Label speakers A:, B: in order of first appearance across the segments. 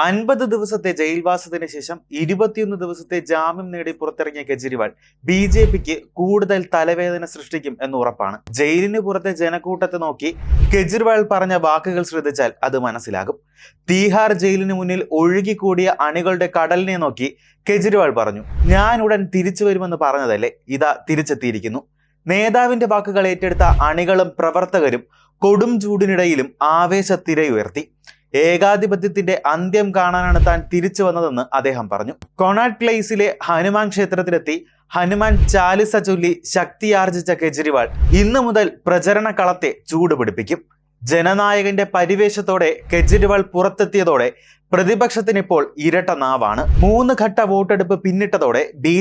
A: അൻപത് ദിവസത്തെ ജയിൽവാസത്തിന് ശേഷം ഇരുപത്തിയൊന്ന് ദിവസത്തെ ജാമ്യം നേടി പുറത്തിറങ്ങിയ കെജ്രിവാൾ ബി ജെ പിക്ക് കൂടുതൽ തലവേദന സൃഷ്ടിക്കും എന്ന് ഉറപ്പാണ്. ജയിലിന് പുറത്തെ ജനക്കൂട്ടത്തെ നോക്കി കെജ്രിവാൾ പറഞ്ഞ വാക്കുകൾ ശ്രദ്ധിച്ചാൽ അത് മനസ്സിലാകും. തീഹാർ ജയിലിന് മുന്നിൽ ഒഴുകിക്കൂടിയ അണികളുടെ കടലിനെ നോക്കി കെജ്രിവാൾ പറഞ്ഞു ഞാൻ ഉടൻ തിരിച്ചു വരുമെന്ന് പറഞ്ഞതല്ലേ? ഇതാ തിരിച്ചെത്തിയിരിക്കുന്നു. നേതാവിന്റെ വാക്കുകൾ ഏറ്റെടുത്ത അണികളും പ്രവർത്തകരും കൊടും ചൂടിനിടയിലും ആവേശത്തിരയുയർത്തി. ഏകാധിപത്യത്തിന്റെ അന്ത്യം കാണാനാണ് താൻ തിരിച്ചു വന്നതെന്ന് അദ്ദേഹം പറഞ്ഞു. കൊണാട്ട് പ്ലേസിലെ ഹനുമാൻ ക്ഷേത്രത്തിലെത്തി ഹനുമാൻ ചാലിസ ചൊല്ലി ശക്തിയാർജിച്ച കെജ്രിവാൾ ഇന്നു മുതൽ പ്രചരണ കളത്തെ ചൂടുപിടിപ്പിക്കും ജനനായകന്റെ പരിവേഷത്തോടെ കെജ്രിവാൾ പുറത്തെത്തിയതോടെ പ്രതിപക്ഷത്തിനിപ്പോൾ ഇരട്ട നാവാണ്. മൂന്ന് ഘട്ട വോട്ടെടുപ്പ് പിന്നിട്ടതോടെ ബി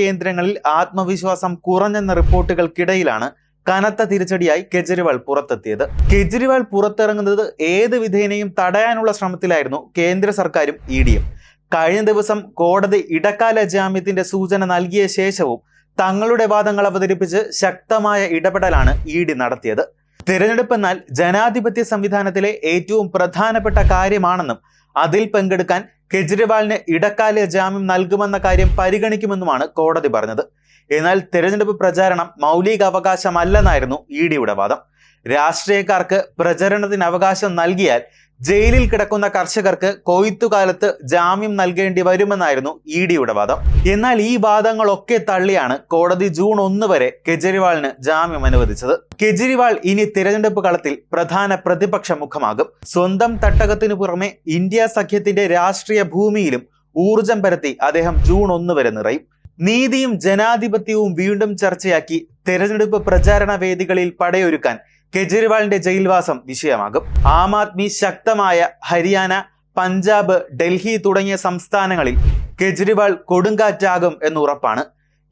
A: കേന്ദ്രങ്ങളിൽ ആത്മവിശ്വാസം കുറഞ്ഞെന്ന റിപ്പോർട്ടുകൾക്കിടയിലാണ് കനത്ത തിരിച്ചടിയായി കെജ്രിവാൾ പുറത്തെത്തിയത്. കെജ്രിവാൾ പുറത്തിറങ്ങുന്നത് ഏത് വിധേനയും തടയാനുള്ള ശ്രമത്തിലായിരുന്നു കേന്ദ്ര സർക്കാരും ഇ ഡിയും കഴിഞ്ഞ ദിവസം കോടതി ഇടക്കാല ജാമ്യത്തിന്റെ സൂചന നൽകിയ ശേഷവും തങ്ങളുടെ വാദങ്ങൾ അവതരിപ്പിച്ച് ശക്തമായ ഇടപെടലാണ് ഇ ഡി നടത്തിയത്. തിരഞ്ഞെടുപ്പ് എന്നാൽ ജനാധിപത്യ സംവിധാനത്തിലെ ഏറ്റവും പ്രധാനപ്പെട്ട കാര്യമാണെന്നും അതിൽ പങ്കെടുക്കാൻ കെജ്രിവാളിന് ഇടക്കാല ജാമ്യം നൽകുമെന്ന കാര്യം പരിഗണിക്കുമെന്നുമാണ് കോടതി പറഞ്ഞത്. എന്നാൽ തെരഞ്ഞെടുപ്പ് പ്രചാരണം മൗലിക അവകാശമല്ലെന്നായിരുന്നു ഇ ഡിയുടെ വാദം. രാഷ്ട്രീയക്കാർക്ക് പ്രചരണത്തിന് അവകാശം നൽകിയാൽ ജയിലിൽ കിടക്കുന്ന കർഷകർക്ക് കൊയ്ത്തുകാലത്ത് ജാമ്യം നൽകേണ്ടി വരുമെന്നായിരുന്നു ഇ ഡിയുടെ വാദം. എന്നാൽ ഈ വാദങ്ങളൊക്കെ തള്ളിയാണ് കോടതി ജൂൺ ഒന്ന് വരെ കെജ്രിവാളിന് ജാമ്യം അനുവദിച്ചത്. കെജ്രിവാൾ ഇനി തിരഞ്ഞെടുപ്പ് കളത്തിൽ പ്രധാന പ്രതിപക്ഷ മുഖമാകും. സ്വന്തം തട്ടകത്തിനു പുറമെ ഇന്ത്യ സഖ്യത്തിന്റെ രാഷ്ട്രീയ ഭൂമിയിലും ഊർജം പരത്തി അദ്ദേഹം ജൂൺ ഒന്ന് വരെ നിറയും. നീതിയും ജനാധിപത്യവും വീണ്ടും ചർച്ചയാക്കി തെരഞ്ഞെടുപ്പ് പ്രചാരണ വേദികളിൽ പടയൊരുക്കാൻ കെജ്രിവാളിന്റെ ജയിൽവാസം വിഷയമാകും. ആം ആദ്മി ശക്തമായ ഹരിയാന പഞ്ചാബ് ഡൽഹി തുടങ്ങിയ സംസ്ഥാനങ്ങളിൽ കെജ്രിവാൾ കൊടുങ്കാറ്റാകും എന്ന് ഉറപ്പാണ്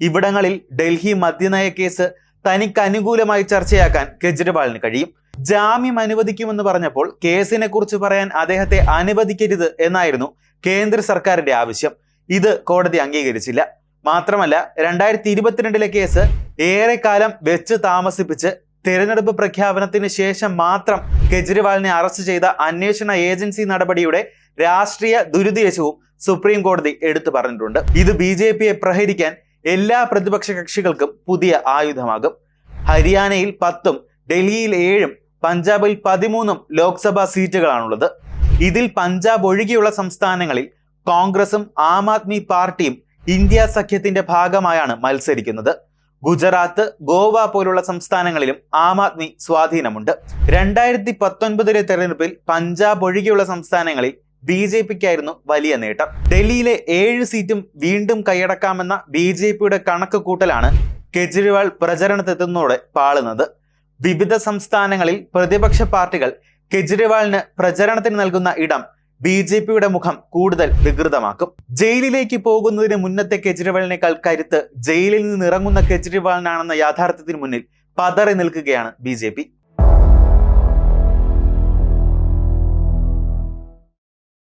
A: ഇവിടങ്ങളിൽ ഡൽഹി മദ്യനയ കേസ് തനിക്ക് അനുകൂലമായി ചർച്ചയാക്കാൻ കെജ്രിവാളിന് കഴിയും. ജാമ്യം അനുവദിക്കുമെന്ന് പറഞ്ഞപ്പോൾ കേസിനെ കുറിച്ച് പറയാൻ അദ്ദേഹത്തെ അനുവദിക്കരുത് എന്നായിരുന്നു കേന്ദ്ര സർക്കാരിന്റെ ആവശ്യം. ഇത് കോടതി അംഗീകരിച്ചില്ല. മാത്രമല്ല രണ്ടായിരത്തി ഇരുപത്തിരണ്ടിലെ കേസ് ഏറെക്കാലം വെച്ച് താമസിപ്പിച്ച് തിരഞ്ഞെടുപ്പ് പ്രഖ്യാപനത്തിന് ശേഷം മാത്രം കെജ്രിവാളിനെ അറസ്റ്റ് ചെയ്ത അന്വേഷണ ഏജൻസി നടപടിയുടെ രാഷ്ട്രീയ ദുരുദ്ദേശവും സുപ്രീം കോടതി എടുത്തു പറഞ്ഞിട്ടുണ്ട്. ഇത് ബി ജെ പിയെ പ്രഹരിക്കാൻ എല്ലാ പ്രതിപക്ഷ കക്ഷികൾക്കും പുതിയ ആയുധമാകും. ഹരിയാനയിൽ പത്തും ഡൽഹിയിൽ ഏഴും പഞ്ചാബിൽ പതിമൂന്നും ലോക്സഭാ സീറ്റുകളാണുള്ളത്. ഇതിൽ പഞ്ചാബ് ഒഴികെയുള്ള സംസ്ഥാനങ്ങളിൽ കോൺഗ്രസും ആം ആദ്മി പാർട്ടിയും ഇന്ത്യ സഖ്യത്തിന്റെ ഭാഗമായാണ് മത്സരിക്കുന്നത്. ഗുജറാത്ത് ഗോവ പോലുള്ള സംസ്ഥാനങ്ങളിലും ആം ആദ്മി സ്വാധീനമുണ്ട്. രണ്ടായിരത്തി പത്തൊൻപതിലെ തെരഞ്ഞെടുപ്പിൽ പഞ്ചാബ് ഒഴികെയുള്ള സംസ്ഥാനങ്ങളിൽ ബി ജെ പിക്കായിരുന്നു വലിയ നേട്ടം. ഡൽഹിയിലെ ഏഴ് സീറ്റും വീണ്ടും കൈയടക്കാമെന്ന ബി ജെ പിയുടെ കണക്ക് കൂട്ടലാണ് കെജ്രിവാൾ പ്രചരണത്തെത്തുന്നതോടെ പാളുന്നത്. വിവിധ സംസ്ഥാനങ്ങളിൽ പ്രതിപക്ഷ പാർട്ടികൾ കെജ്രിവാളിന് പ്രചരണത്തിന് നൽകുന്ന ഇടം ബി ജെ പിയുടെ മുഖം കൂടുതൽ വികൃതമാക്കും. ജയിലിലേക്ക് പോകുന്നതിന് മുന്നത്തെ കെജ്രിവാളിനേക്കാൾ കരുത്ത് ജയിലിൽ നിന്ന് ഇറങ്ങുന്ന കെജ്രിവാളിനാണെന്ന യാഥാർത്ഥ്യത്തിന് മുന്നിൽ പതറി നിൽക്കുകയാണ് ബി